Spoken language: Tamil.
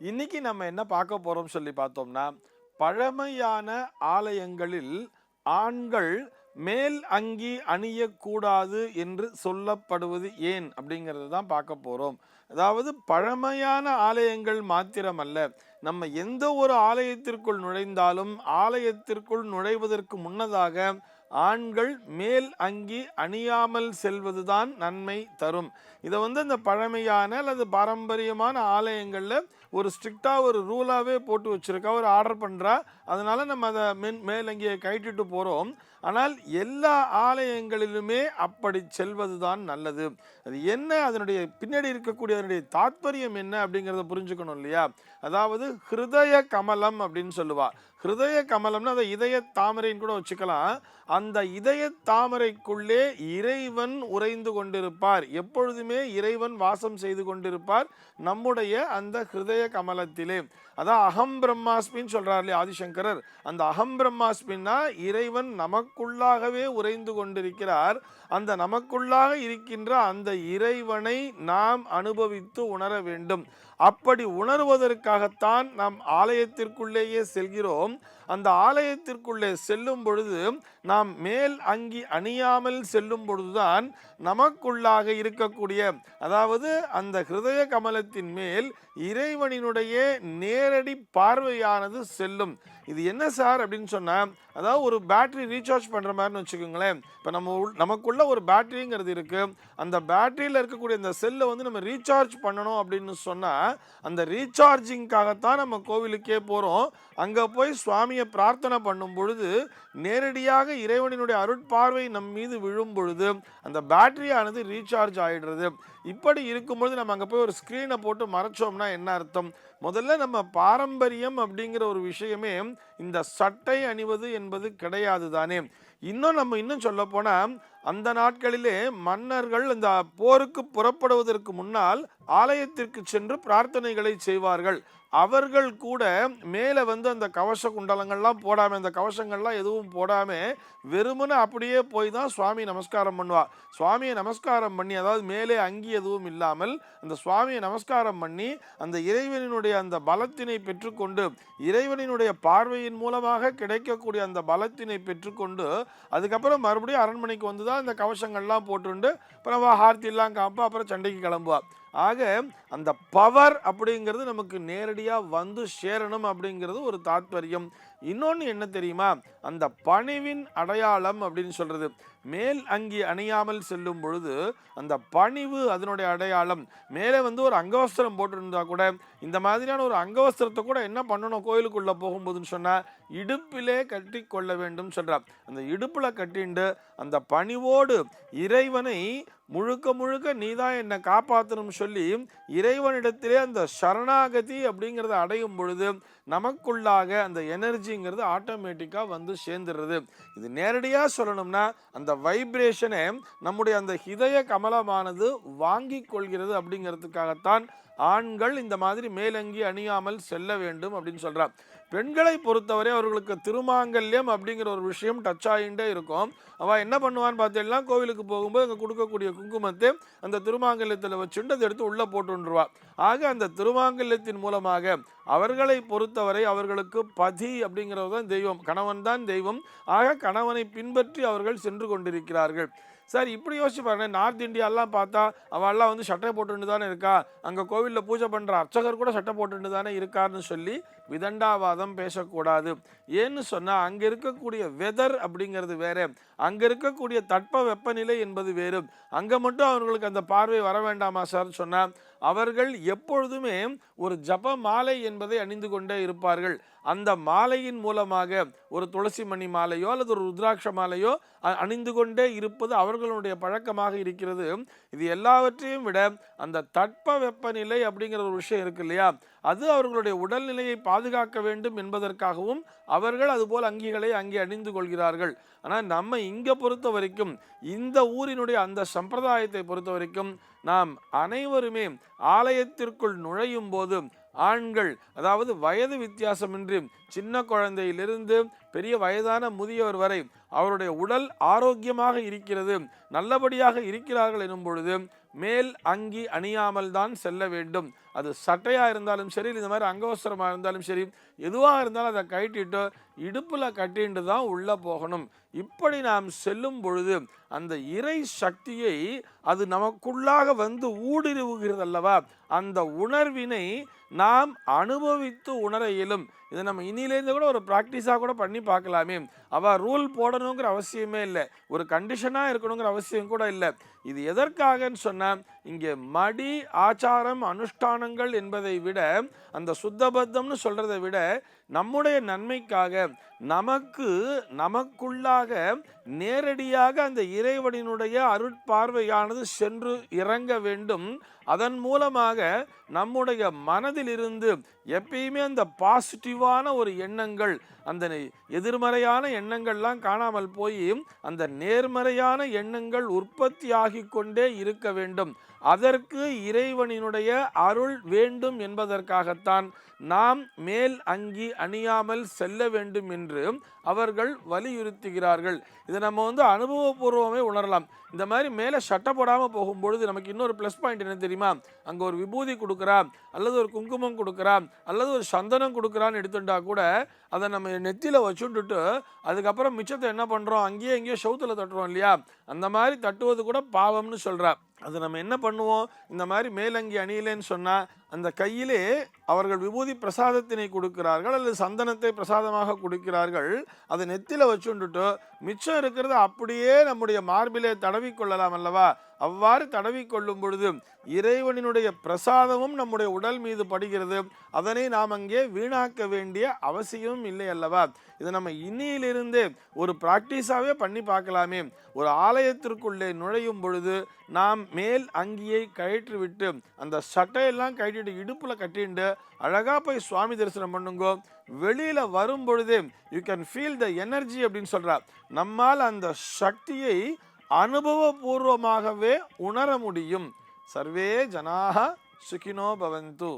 இன்னைக்கு நம்ம என்ன பார்க்க போறோம் சொல்லி பார்த்தோம்னா பழமையான ஆலயங்களில் ஆண்கள் மேல் அங்கி அணியக்கூடாது என்று சொல்லப்படுவது ஏன் அப்படிங்கிறது தான் பார்க்க போகிறோம் அதாவது பழமையான ஆலயங்கள் மாத்திரமல்ல நம்ம எந்த ஒரு ஆலயத்திற்குள் நுழைந்தாலும் ஆலயத்திற்குள் நுழைவதற்கு முன்னதாக ஆண்கள் மேல் அங்கி அணியாமல் செல்வதுதான் நன்மை தரும். இதை வந்து இந்த பழமையான அல்லது பாரம்பரியமான ஆலயங்களில் ஒரு ஸ்ட்ரிக்டாக ஒரு ரூலாகவே போட்டு வச்சுருக்கா ஒரு ஆர்டர் பண்ணுறா அதனால் நம்ம அதை மென் மேலங்கியை கட்டிட்டு போகிறோம் ஆனால் எல்லா ஆலயங்களிலுமே அப்படி செல்வது தான் நல்லது. அது என்ன? அதனுடைய பின்னாடி இருக்கக்கூடிய அதனுடைய தாத்பரியம் என்ன அப்படிங்கிறத புரிஞ்சுக்கணும் இல்லையா? அதாவது ஹிருதய கமலம் அப்படின்னு சொல்லுவா. ஹிருதய கமலம்னு அதை இதய தாமரைன்னு கூட வச்சுக்கலாம். அந்த இதய தாமரைக்குள்ளே இறைவன் உறைந்து கொண்டிருப்பார். எப்பொழுதுமே இறைவன் வாசம் செய்து கொண்டிருப்பார் நம்முடைய அந்த ஹிருதய கமலத்திலே. அதான் அகம் பிரம்மாஸ்மின்னு சொல்கிறார் இல்லையா ஆதிசங்கரர். அந்த அகம் பிரம்மாஸ்மின்னா இறைவன் நமக்கு நமக்குள்ளாகவே உறைந்து கொண்டிருக்கிறார். அந்த நமக்குள்ளாக இருக்கின்ற அந்த இறைவனை நாம் அனுபவித்து உணர வேண்டும். அப்படி உணர்வதற்காகத்தான் நாம் ஆலயத்திற்குள்ளேயே செல்கிறோம். அந்த ஆலயத்திற்குள்ளே செல்லும் பொழுது நாம் மேல் அங்கி அணியாமல் செல்லும் பொழுதுதான் நமக்குள்ளாக இருக்கக்கூடிய அதாவது அந்த ஹிருதய கமலத்தின் மேல் இறைவனினுடைய நேரடி பார்வையானது செல்லும். இது என்ன சார் அப்படின்னு சொன்னால் அதாவது ஒரு பேட்டரி ரீசார்ஜ் பண்ணுற மாதிரின்னு வச்சுக்கோங்களேன். இப்போ நம்ம உள்- நமக்குள்ள ஒரு பேட்டரிங்கிறது இருக்குது அந்த பேட்டரியில் இருக்கக்கூடிய இந்த செல்லை வந்து நம்ம ரீசார்ஜ் பண்ணணும் அப்படின்னு சொன்னால் அந்த ரீசார்ஜிங்காகத்தான் நம்ம கோவிலுக்கே போகிறோம் அங்கே போய் சுவாமியை பிரார்த்தனை பண்ணும் பொழுது நேரடியாக இறைவனினுடைய அருட்பார்வை நம் மீது விழும் பொழுது அந்த பேட்டரியானது ரீசார்ஜ் ஆகிடுறது இப்படி இருக்கும்பொழுது நம்ம அங்கே போய் ஒரு ஸ்க்ரீனை போட்டு மறைச்சோம்னா என்ன அர்த்தம்? முதல்ல நம்ம பாரம்பரியம் அப்படிங்கிற ஒரு விஷயமே இந்த சட்டை அணிவது என்பது கிடையாது தானே. இன்னும் நம்ம இன்னும் சொல்ல போனால் அந்த நாட்களிலே மன்னர்கள் இந்த போருக்கு புறப்படுவதற்கு முன்னால் ஆலயத்திற்கு சென்று பிரார்த்தனைகளை செய்வார்கள். அவர்கள் கூட மேலே வந்து அந்த கவச குண்டலங்கள்லாம் போடாமல் அந்த கவசங்கள்லாம் எதுவும் போடாமல் வெறுமனை அப்படியே போய் தான் சுவாமி நமஸ்காரம் பண்ணுவா. சுவாமியை நமஸ்காரம் பண்ணி அதாவது மேலே அங்கி எதுவும் இல்லாமல் அந்த சுவாமியை நமஸ்காரம் பண்ணி அந்த இறைவனினுடைய அந்த பலத்தினை பெற்றுக்கொண்டு இறைவனினுடைய பார்வையின் மூலமாக கிடைக்கக்கூடிய அந்த பலத்தினை பெற்றுக்கொண்டு அதுக்கப்புறம் மறுபடியும் அரண்மனைக்கு வந்து தான் இந்த கவசங்கள்லாம் போட்டுண்டு அப்புறம் ஹார்த்தி எல்லாம் காப்பா அப்புறம் சண்டைக்கு கிளம்புவா. ஆக அந்த பவர் அப்படிங்கிறது நமக்கு நேரடியாக வந்து சேரணும் அப்படிங்கிறது ஒரு தாத்பரியம். இன்னொன்று என்ன தெரியுமா? அந்த பணிவின் அடையாளம் அப்படின்னு சொல்கிறது மேல் அங்கி அணியாமல் செல்லும் பொழுது அந்த பணிவு அதனுடைய அடையாளம். மேலே வந்து ஒரு அங்கவஸ்திரம் போட்டிருந்தா கூட இந்த மாதிரியான ஒரு அங்கவஸ்திரத்தை கூட என்ன பண்ணணும்? கோயிலுக்குள்ளே போகும்போதுன்னு சொன்னால் இடுப்பிலே கட்டி கொள்ள வேண்டும் சொல்கிறார் அந்த இடுப்பில் கட்டிண்டு அந்த பணிவோடு இறைவனை முழுக்க முழுக்க நீ தான் என்னை காப்பாற்றணும் சொல்லி இறைவனிடத்திலே அந்த சரணாகதி அப்படிங்கிறத அடையும் பொழுது நமக்குள்ளாக அந்த எனர்ஜி எனர்ஜிங்கிறது ஆட்டோமேட்டிக்காக வந்து சேர்ந்துடுறது. இது நேரடியாக சொல்லணும்னா அந்த வைப்ரேஷனை நம்முடைய அந்த ஹிதய கமலமானது வாங்கி கொள்கிறது அப்படிங்கிறதுக்காகத்தான் ஆண்கள் இந்த மாதிரி மேலங்கி அணியாமல் செல்ல வேண்டும் அப்படின்னு சொல்றார் பெண்களை பொறுத்தவரை அவர்களுக்கு திருமாங்கல்யம் அப்படிங்கிற ஒரு விஷயம் டச் ஆகிட்டே இருக்கும். அவள் என்ன பண்ணுவான்னு பார்த்தீங்கன்னா கோவிலுக்கு போகும்போது அங்கே கொடுக்கக்கூடிய குங்குமத்தை அந்த திருமாங்கல்யத்தில் வச்சுட்டு அதை எடுத்து உள்ளே போட்டுருவா ஆக அந்த திருமாங்கல்யத்தின் மூலமாக அவர்களை பொறுத்தவரை அவர்களுக்கு பதி அப்படிங்கிறது தான் தெய்வம். கணவன் தான் தெய்வம். ஆக கணவனை பின்பற்றி அவர்கள் சென்று கொண்டிருக்கிறார்கள். சார் இப்படி யோசிச்சு பாருங்க. நார்த் இந்தியாலாம் பார்த்தா அவெல்லாம் வந்து சட்டை போட்டுட்டு தானே இருக்கா? அங்கே கோவிலில் பூஜை பண்ணுற அர்ச்சகர் கூட சட்டை போட்டுட்டு தானே இருக்காருன்னு சொல்லி விதண்டாவாதம் பேசக்கூடாது. ஏன்னு சொன்னால் அங்கே இருக்கக்கூடிய வெதர் அப்படிங்கிறது வேறு. அங்கே இருக்கக்கூடிய தட்ப வெப்பநிலை என்பது வேறு. அங்கே மட்டும் அவர்களுக்கு அந்த பார்வை வர வேண்டாமா சார்? சொன்னால் அவர்கள் எப்பொழுதுமே ஒரு ஜப மாலை என்பதை அணிந்து கொண்டே இருப்பார்கள். அந்த மாலையின் மூலமாக ஒரு துளசி மணி மாலையோ அல்லது ஒரு ருத்ராட்ச மாலையோ அணிந்து கொண்டே இருப்பது அவர்களுடைய பழக்கமாக இருக்கிறது. இது எல்லாவற்றையும் விட அந்த தட்ப வெப்பநிலை அப்படிங்கிற ஒரு விஷயம் இருக்கு இல்லையா? அது அவர்களுடைய உடல்நிலையை பாதுகாக்க வேண்டும் என்பதற்காகவும் அவர்கள் அதுபோல் அங்கிகளை அங்கே அணிந்து கொள்கிறார்கள். ஆனால் நம்ம இங்கே பொறுத்த வரைக்கும் இந்த ஊரினுடைய அந்த சம்பிரதாயத்தை பொறுத்த வரைக்கும் நாம் அனைவருமே ஆலயத்திற்குள் நுழையும் போது ஆண்கள் அதாவது வயது வித்தியாசமின்றி சின்ன குழந்தையிலிருந்து பெரிய வயதான முதியவர் வரை அவருடைய உடல் ஆரோக்கியமாக இருக்கிறது நல்லபடியாக இருக்கிறார்கள் எனும் பொழுது மேல் அங்கி அணியாமல் தான் செல்ல வேண்டும். அது சட்டையாக இருந்தாலும் சரி இந்த மாதிரி அங்கவஸ்திரமாக இருந்தாலும் சரி எதுவாக இருந்தாலும் அதை கட்டிட்டு இடுப்பில் கட்டிட்டு தான் உள்ளே போகணும். இப்படி நாம் செல்லும் பொழுது அந்த இறை சக்தியை அது நமக்குள்ளாக வந்து ஊடுருவுகிறது அல்லவா அந்த உணர்வினை நாம் அனுபவித்து உணர இயலும். இதை நம்ம இனியிலேருந்து கூட ஒரு ப்ராக்டிஸாக கூட பண்ணி பார்க்கலாமே. அவள் ரூல் போடணுங்கிற அவசியமே இல்லை. ஒரு கண்டிஷனாக இருக்கணுங்கிற அவசியம் கூட இல்லை. இது எதற்காகன்னு சொன்னால் இங்கே மடி ஆச்சாரம் அனுஷ்டானங்கள் என்பதை விட அந்த சுத்தபத்தம்னு சொல்கிறத விட நம்முடைய நன்மைக்காக நமக்கு நமக்குள்ளாக நேரடியாக அந்த இறைவனினுடைய அருட்பார்வையானது சென்று இறங்க வேண்டும். அதன் மூலமாக நம்முடைய மனதிலிருந்து எப்பயுமே அந்த பாசிட்டிவான ஒரு எண்ணங்கள் அந்த எதிர்மறையான எண்ணங்கள்லாம் காணாமல் போய் அந்த நேர்மறையான எண்ணங்கள் உற்பத்தியாகி கொண்டே இருக்க வேண்டும். அதற்கு இறைவனினுடைய அருள் வேண்டும் என்பதற்காகத்தான் நாம் மேல் அங்கி அணியாமல் செல்ல வேண்டும் என்று அவர்கள் வலியுறுத்துகிறார்கள். இதை நம்ம வந்து அனுபவபூர்வமே உணரலாம். இந்த மாதிரி மேலே சட்டை போடாமல் போகும்பொழுது நமக்கு இன்னொரு ப்ளஸ் பாயிண்ட் என்ன தெரியுமா? அங்கே ஒரு விபூதி கொடுக்குறா அல்லது ஒரு குங்குமம் கொடுக்குறா அல்லது ஒரு சந்தனம் கொடுக்குறான்னு எடுத்துட்டா கூட அதை நம்ம நெத்தியில் வச்சுட்டுட்டு அதுக்கப்புறம் மிச்சத்தை என்ன பண்ணுறோம் அங்கேயே எங்கேயோ சவுத்தில் தட்டுறோம் இல்லையா? அந்த மாதிரி தட்டுவது கூட பாவம்னு சொல்கிறா அது நம்ம என்ன பண்ணுவோம்? இந்த மாதிரி மேலங்கி அணியலேன்னு சொன்னால் அந்த கையிலே அவர்கள் விபூதி பிரசாதத்தினை கொடுக்கிறார்கள் அல்லது சந்தனத்தை பிரசாதமாக கொடுக்கிறார்கள். அதை நெத்தியில் வச்சுண்டுட்டு மிச்சம் இருக்கிறத அப்படியே நம்முடைய மார்பிலே தடவி கொள்ளலாம் அல்லவா? அவ்வாறு தடவி கொள்ளும் பொழுது இறைவனினுடைய பிரசாதமும் நம்முடைய உடல் மீது படுகிறது. அதனை நாம் அங்கே வீணாக்க வேண்டிய அவசியமும் இல்லை அல்லவா? இதை நம்ம இன்னியிலிருந்தே ஒரு ப்ராக்டிஸாகவே பண்ணி பார்க்கலாமே. ஒரு ஆலயத்திற்குள்ளே நுழையும் பொழுது நாம் மேல் அங்கியை கழற்றிவிட்டு அந்த சட்டையெல்லாம் கழட்டிட்டு இடுப்பில் கட்டிண்டு அழகாக போய் சுவாமி தரிசனம் பண்ணுங்கோ. வெளியில் வரும் பொழுதே you can feel the energy அப்படின்னு சொல்கிறார் நம்மால் அந்த சக்தியை அனுபவபூர்வமாகவே உணர முடியும். சர்வே ஜனாக சுகினோ பவந்து.